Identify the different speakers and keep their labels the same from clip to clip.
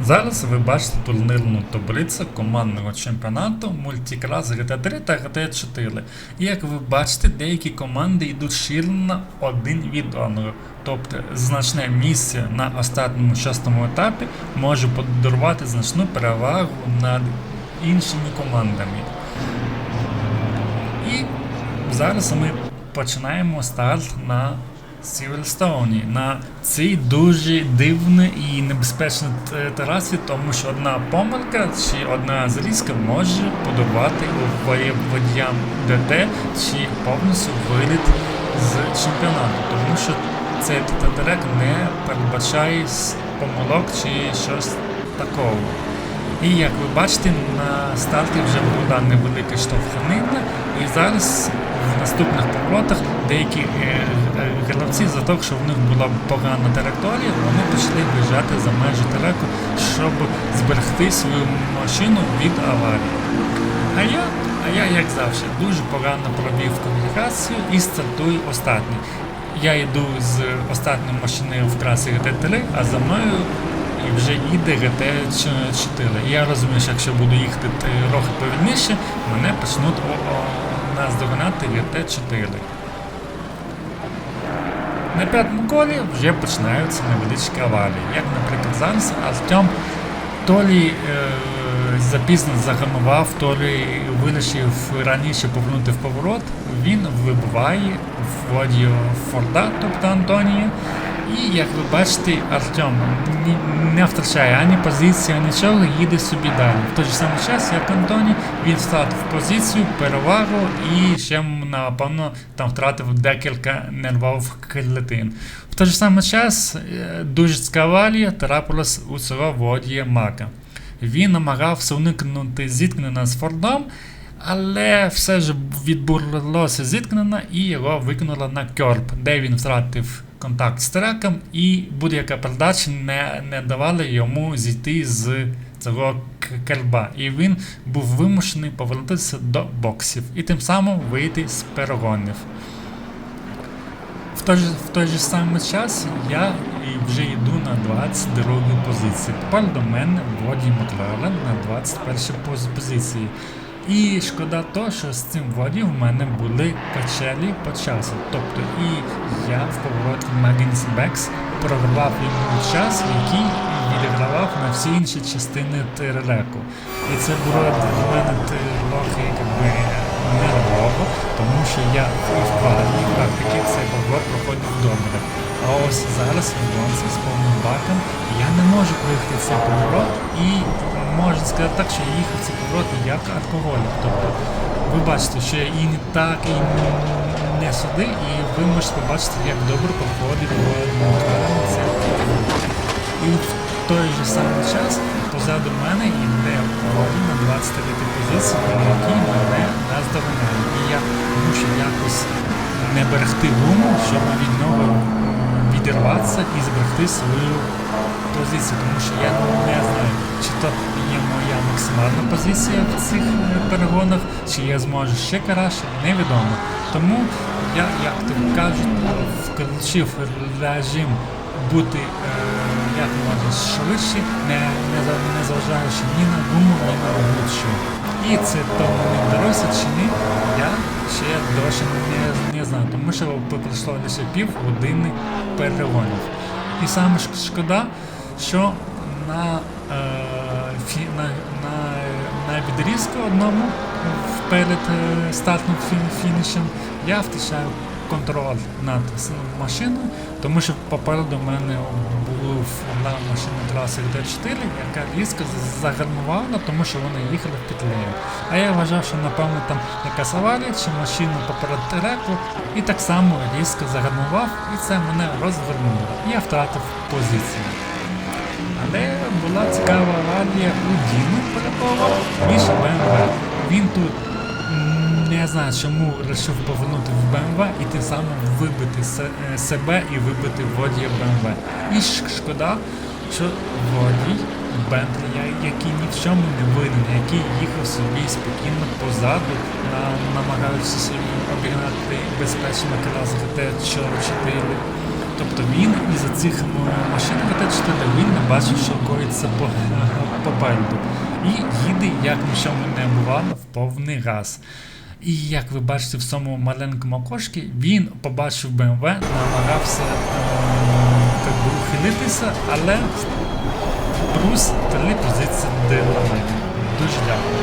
Speaker 1: Зараз ви бачите турнірну таблицю командного чемпіонату мультиклас GT3 та GT4. І як ви бачите, деякі команди йдуть щільно один від одного. Тобто значне місце на останньому шостому етапі може подарувати значну перевагу над іншими командами. І зараз ми починаємо старт на Сіверстоуні, на цій дуже дивній і небезпечній т- трасі, тому що одна помилка чи одна зрізка може воє- водіям ДТ чи повністю виліт з чемпіонату, тому що цей трек не передбачає помилок чи щось такого. І як ви бачите, на старті вже була невелика штовханина, і зараз в наступних поворотах деякі е, е, гравці за те, що в них була погана траєкторія, вони почали виїжджати за межі треку, щоб зберегти свою машину від аварії. А я, а я, як завжди, дуже погано провів комунікацію і стартую останній. Я йду з останньою машиною в класі GT3, а за мною вже їде GT4. Я розумію, що якщо буду їхати трохи повільніше, мене почнуть наздоганяти GT4. На п'ятому колі вже починаються невеличкі аварії. Як, наприклад, зараз Артем то лі е, запізно загамував, то вирішив раніше повернути в поворот, він вибиває в воді Форда, тобто Антонія. І як ви бачите, Артем не втрачає ані позиції, ані нічого, їде собі далі. В той же самий час, як Антоні, він втратив позицію, перевагу і ще напевно там втратив декілька нервових клітин. В той же самий час е, дуже цікава трапилась у цього водія Мака. Він намагався уникнути зіткнення з Фордом, але все ж відбулося зіткнення і його викинуло на кьорб, де він втратив контакт з треком, і будь-яка передача не, не давала йому зійти з цього керба. І він був вимушений повернутися до боксів і тим самим вийти з перегонів. В той, в той же самий час я і вже йду на 22 позиції. Тепер до мене Воді Макларен на 21 поз- позиції. І шкода то, що з цим воді в мене були качелі по часу. Тобто і я в повороті Магінс Бекс прорвав йому час, який відігравав на всі інші частини треку. І це було для мене трохи якби, нервово, тому що я в квадрі практики цей поворот проходив добре. А ось зараз в з повним баком я не можу проїхати цей поворот і можна сказати так, що я їхав цей поворот як алкоголік. Тобто ви бачите, що я і не так, і не сюди, і ви можете побачити, як добре проходить цей поворот. І в той же самий час позаду мене йде Володя на 29 позиції, який мене наздоганяє. І я мушу якось не берегти гуму, щоб від нього відірватися і зберегти свою позицію. Тому що я не знаю, чи то є моя максимальна позиція в цих е, перегонах, чи я зможу ще краще, невідомо. Тому я, як то кажуть, включив режим бути е, як можна швидше, не, не, не зважаючи ні на гуму, ні на будь-що. І це тому не вдалося чи ні, я ще досі не, не знаю, тому що пройшло лише пів години перегонів. І саме шкода, що на, е, на, на, на відрізку одному перед е, стартним фі- фінішем я втрачаю контроль над машиною, тому що попереду мене траси Д4, яка різко загальмувала, тому що вони їхали в петлею. А я вважав, що напевно там якась аварія, чи машина поперед треку, і так само різко загальмував, і це мене розвернуло. Я втратив позицію. Але була цікава аварія у Діни Полякова між БМВ. Він тут не знаю, чому вирішив повернути в БМВ і тим самим вибити е, себе і вибити водія БМВ. І шкода, що водій Бентлі, який ні в чому не винен, який їхав собі спокійно позаду, на- намагаючись обігнати безпечно клас ГТ-4, Тобто він із цих машин ГТ-4 він не бачив, що коїться по, попереду. І їде, як нічого не бувало, в повний газ. І як ви бачите в цьому маленькому окошці, він побачив БМВ, намагався е, так би, ухилитися, але плюс три позиції мене. Дуже дякую.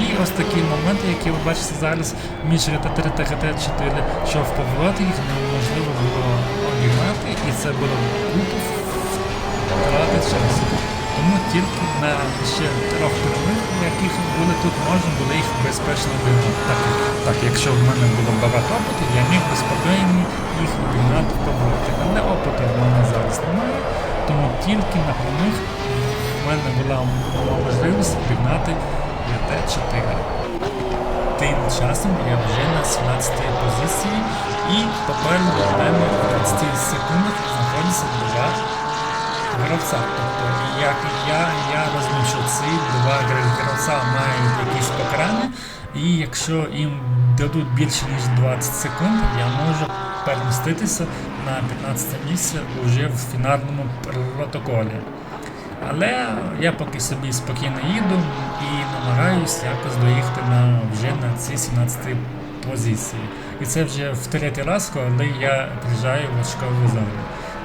Speaker 1: І ось такі моменти, які ви бачите зараз між ГТ3 та ГТ4, що в їх неможливо було обігнати, і це було купу втрати часу. Тому тільки на ще трьох яких були тут, можна було їх безпечно обігнати. Так, так, якщо в мене було багато опиту, я міг би спокійно їх обігнати в повороті. Але опиту в мене зараз немає, тому тільки на прямих в мене була можливість обігнати ГТ4. Тим часом я вже на 17 позиції і попереду в мене в 20 секундах знаходиться два гравця. Тобто як я, я розумію, що ці два гравця мають якісь покарання, і якщо їм дадуть більше ніж 20 секунд, я можу переміститися на 15 місце вже в фінальному протоколі. Але я поки собі спокійно їду і намагаюсь якось доїхати на вже на ці 17 позиції. І це вже в третій раз, коли я приїжджаю в очкову зону.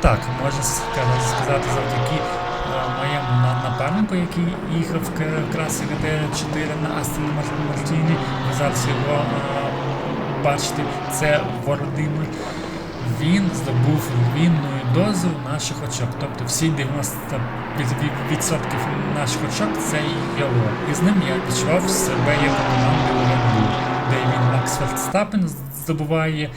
Speaker 1: Так, можна сказати завдяки е, моєму на- напарнику, який їхав красі ГТ-4 на Астон Мартіні. Ви зараз його е, бачите, це Володимир він здобув вінну дозу наших очок. Тобто всі 90% наших очок це його. І з ним я відчував себе як команди Red Bull, де він Макс Ферстапен здобуває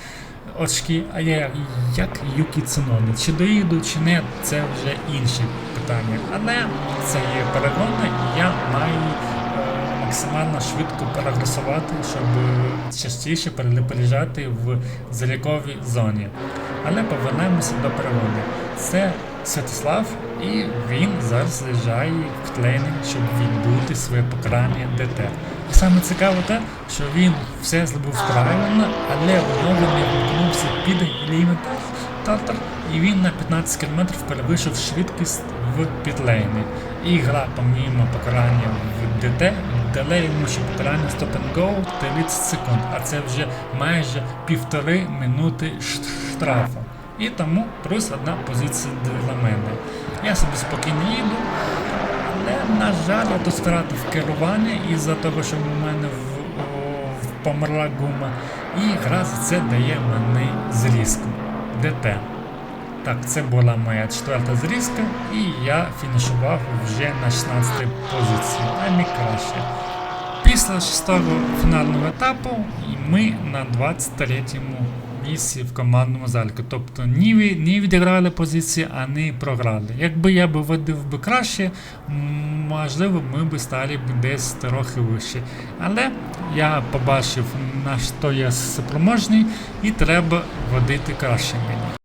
Speaker 1: очки, а я як Юкі Цунода. Чи доїду, чи не, це вже інші питання. Але це є перегони, і я маю е, максимально швидко прогресувати, щоб е, частіше пере- переїжджати в заліковій зоні. Але повернемося до перегони. Це Святослав, і він зараз заїжджає в тренінг, щоб відбути своє покарання ДТ. І саме цікаво те, що він все зробив правильно, але не вимкнувся під лімітатор, і він на 15 км перевищив швидкість в підлейні. І гра, помімо покарання в ДТ, дала йому ще покарання Stop Go 30 секунд, а це вже майже півтори минути штрафу. І тому плюс одна позиція для мене. Я собі спокійно їду, але, на жаль, я тут втратив керування із-за того, що в мене в, о, померла гума. І за це дає мені зрізку. ДТ. Так, це була моя четверта зрізка, і я фінішував вже на 16 позиції, а не краще. Після шостого фінального етапу ми на 23-му місці в командному заліку. Тобто ні, ні відіграли позиції, а не програли. Якби я би водив би краще, можливо, ми б стали б десь трохи вище. Але я побачив, на що я спроможний, і треба водити краще мені.